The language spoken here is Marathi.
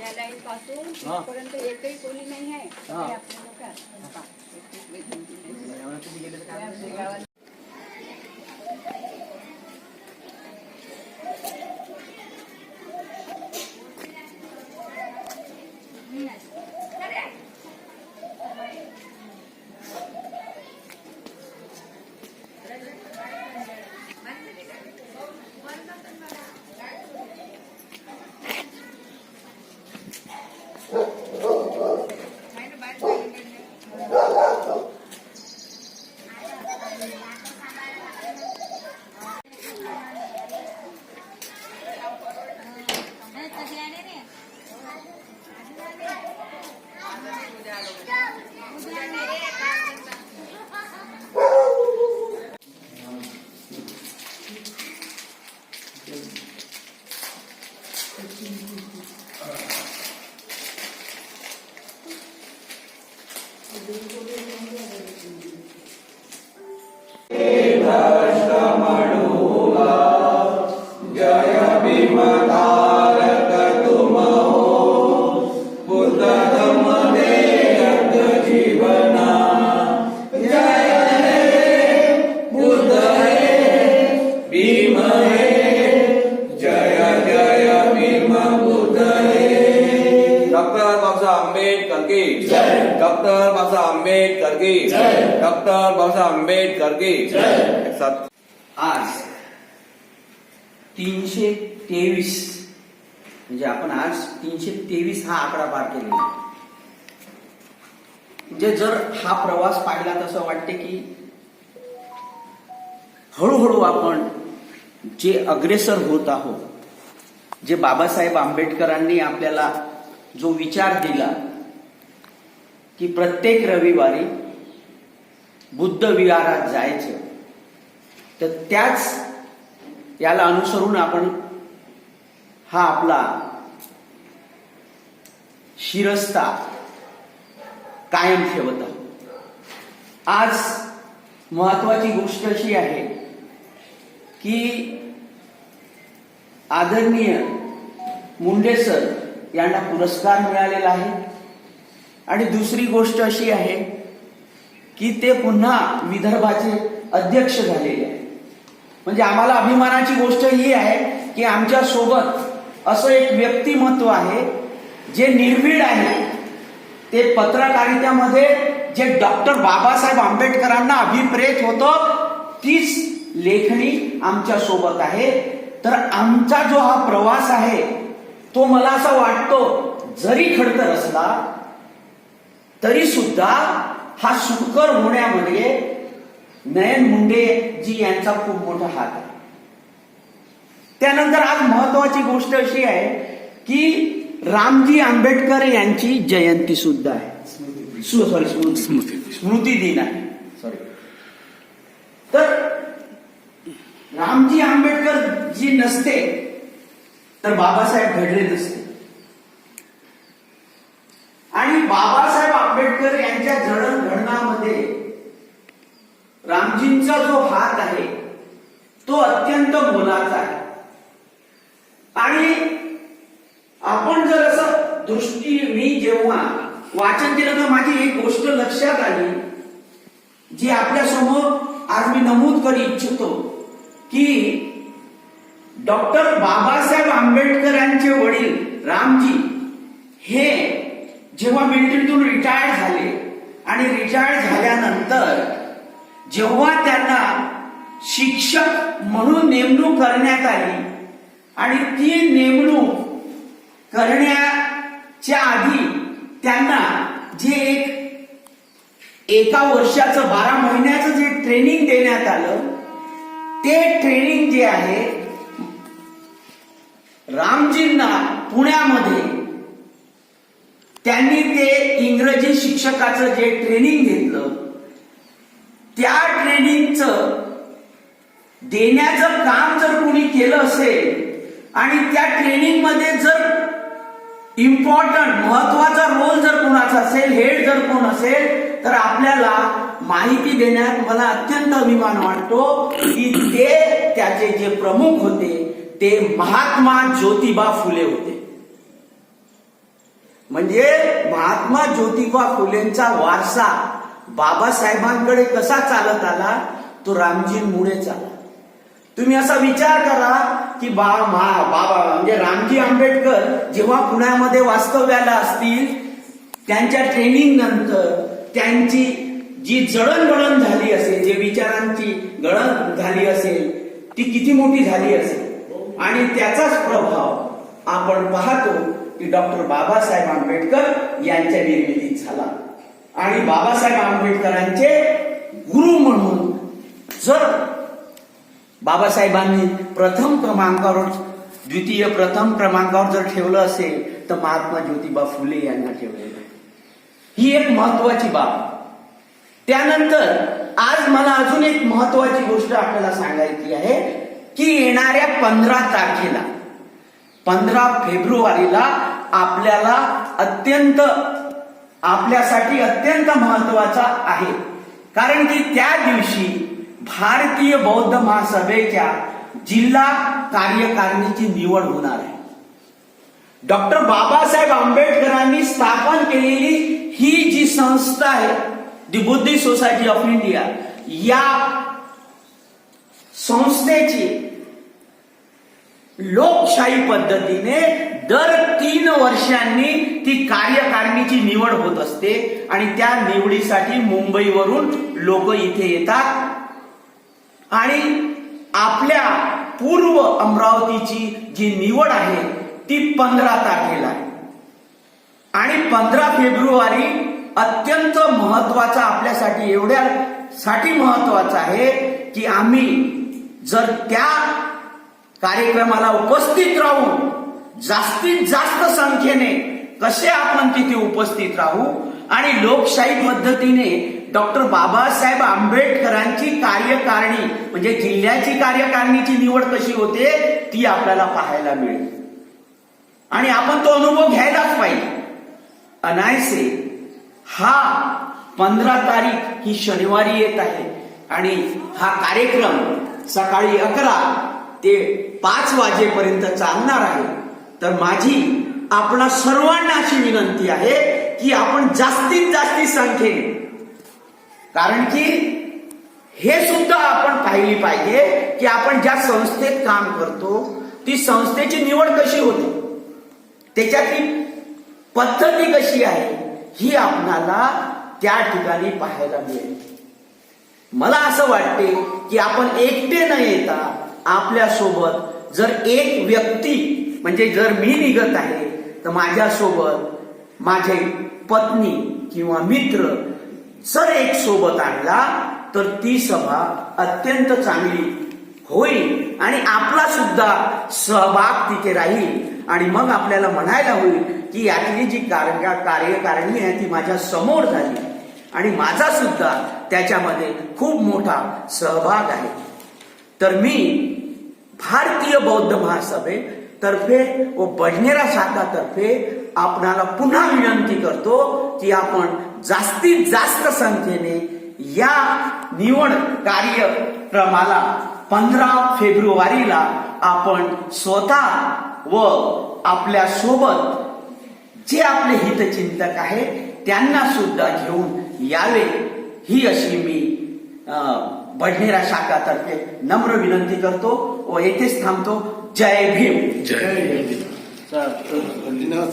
या लाईन पासून तिथपर्यंत एकही कोणी नाही आहे. आपल्या लोकात. एक- एक- बाबासाहेब आंबेडकर की आज तीनशे तेवीस म्हणजे आपण आज तीनशे तेवीस हा आकडा पार केलेला. म्हणजे जर हा प्रवास पाहिला तसं वाटते की हळूहळू आपण जे अग्रेसर होत आहोत जे बाबासाहेब आंबेडकरांनी आपल्याला जो विचार दिला की प्रत्येक रविवारी बुद्ध विहारात जायचं. तर त्याच याला अनुसरून आपण हा आपला शिरस्ता कायम ठेवत आहोत. आज महत्वाची गोष्ट अशी आहे की आदरणीय मुंडे सर यांना पुरस्कार मिळालेला आहे. आणि दुसरी गोष्ट अशी आहे की ते पुन्हा विदर्भाचे अध्यक्ष झालेले आहे म्हणजे आम्हाला अभिमानाची गोष्ट ही आहे की आमच्यासोबत असं एक व्यक्तिमत्व आहे जे निर्भीड आहे. ते पत्रकारितेमध्ये जे डॉक्टर बाबासाहेब आंबेडकरांना अभिप्रेत होतं तीच लेखणी आमच्यासोबत आहे. तर आमचा जो हा प्रवास आहे तो मला असा वाटतो जरी खडतर असला तरी सुद्धा हा सुकर होण्यामध्ये नयन मुंडे जी यांचा खूप मोठा हात आहे. त्यानंतर आज महत्वाची गोष्ट अशी आहे की रामजी आंबेडकर यांची जयंती सुद्धा आहे. सॉरी स्मृती. स्मृती. दिन आहे. सॉरी तर रामजी आंबेडकर जी नसते तर बाबासाहेब घडले नसते आणि बाबासाहेब आंबेडकर यांच्या जडणघडणामध्ये रामजींचा जो हात आहे तो अत्यंत मोलाचा आहे आणि आपण जर असं दृष्टी मी जेव्हा वाचन केलं तर माझी एक गोष्ट लक्षात आली जी आपल्यासमोर आज मी नमूद करू इच्छितो की डॉक्टर बाबासाहेब आंबेडकरांचे वडील रामजी हे जेव्हा मिलिटरीतून रिटायर्ड झाले आणि रिटायर्ड झाल्यानंतर जेव्हा त्यांना शिक्षक म्हणून नेमणूक करण्यात आली आणि ती नेमणूक करण्याच्या आधी त्यांना जे एक एका वर्षाचं बारा महिन्याचं जे ट्रेनिंग देण्यात आलं ते ट्रेनिंग जे आहे रामजींना पुण्यामध्ये त्यांनी ते इंग्रजी शिक्षकाचं जे ट्रेनिंग घेतलं त्या ट्रेनिंगचं देण्याचं काम जर कोणी केलं असेल आणि त्या ट्रेनिंगमध्ये जर इम्पॉर्टंट महत्त्वाचा रोल जर कोणाचा असेल हेड जर कोण असेल तर आपल्याला माहिती देण्यात मला अत्यंत अभिमान वाटतो की ते त्याचे जे प्रमुख होते ते महात्मा ज्योतिबा फुले होते. म्हणजे महात्मा ज्योतिबा फुलेंचा वारसा बाबासाहेबांकडे कसा चालत आला तो रामजींमुळेच चालला तुम्ही असा विचार करा की बा मा- बाबा म्हणजे रामजी आंबेडकर जेव्हा पुण्यामध्ये वास्तव्याला असतील त्यांच्या ट्रेनिंग नंतर त्यांची जी जळणघळण झाली असेल जे विचारांची गळण झाली असेल ती किती मोठी झाली असेल? आणि त्याचाच प्रभाव आपण पाहतो की डॉक्टर बाबासाहेब आंबेडकर यांच्या निर्मितीत झाला. आणि बाबासाहेब आंबेडकरांचे गुरु म्हणून जर बाबासाहेबांनी प्रथम क्रमांकावर द्वितीय प्रथम क्रमांकावर जर ठेवलं असेल तर महात्मा ज्योतिबा फुले यांना ठेवलेलं ही एक महत्वाची बाब. त्यानंतर आज मला अजून एक महत्वाची गोष्ट आपल्याला सांगायची आहे की येणाऱ्या पंधरा तारखेला पंधरा फेब्रुवारीला आपल्याला अत्यंत आपल्यासाठी अत्यंत महत्त्वाचा आहे. कारण की त्या दिवशी भारतीय बौद्ध महासभेच्या जिल्हा कार्यकारिणीची निवड होणार आहे. डॉक्टर बाबासाहेब आंबेडकरांनी स्थापन केलेली ही जी संस्था आहे the Buddhist Society of India या संस्थेची लोकशाही पद्धतीने दर तीन वर्षांनी ती कार्यकारिणीची निवड होत असते आणि त्या निवडीसाठी मुंबईवरून लोक इथे येतात. आणि आपल्या पूर्व अमरावतीची जी निवड आहे ती पंधरा तारखेला आहे. आणि पंधरा फेब्रुवारी अत्यंत महत्त्वाचा आपल्यासाठी एवढ्या साठी महत्त्वाचा आहे की आम्ही जर त्या कार्यक्रमाला उपस्थित राहून जास्तीत जास्त संख्येने कसे आपण तिथे उपस्थित राहू आणि लोकशाही पद्धतीने डॉक्टर बाबासाहेब आंबेडकरांची कार्यकारिणी म्हणजे जिल्ह्याची कार्यकारिणीची निवड कशी होते ती आपल्याला पाहायला मिळेल. आणि आपण तो अनुभव घ्यायलाच पाहिजे. अनायसे हा पंधरा तारीख ही शनिवारी येत आहे. आणि हा कार्यक्रम सकाळी अकरा ते पाच वाजेपर्यंत चालणार आहे. तर माझी आपणा सर्वांना अशी विनंती आहे की आपण जास्तीत जास्ती संख्येने. कारण की हे सुद्धा आपण पाहिली पाहिजे की आपण ज्या संस्थेत काम करतो ती संस्थेची निवड कशी होते? त्याच्यातली पद्धती कशी आहे ही आपणाला त्या ठिकाणी पाहायला मिळेल. मला असं वाटते की आपण एकटे न येता आपल्यासोबत जर एक व्यक्ती म्हणजे जर मी निघत आहे तर माझ्यासोबत माझे पत्नी किंवा मित्र जर एक सोबत आणला तर ती सभा अत्यंत चांगली होईल आणि आपला सुद्धा सहभाग तिथे राहील. आणि मग आपल्याला म्हणायला होईल की यातली जी कार्य कार्यकारिणी आहे ती माझ्यासमोर झाली. आणि माझा सुद्धा त्याच्यामध्ये खूप मोठा सहभाग आहे. तर मी भारतीय बौद्ध महासभेतर्फे व बडनेरा शाखातर्फे आपणाला पुन्हा विनंती करतो की आपण जास्तीत जास्त संख्येने या निवड कार्यक्रमाला पंधरा फेब्रुवारीला आपण स्वतः व आपल्यासोबत जे आपले हितचिंतक आहे त्यांना सुद्धा घेऊन यावे. ही अशी मी अं, बडनेरा शाखातर्फे नम्र विनंती करतो व येथेच थांबतो. जय भीम. जय धन्यवाद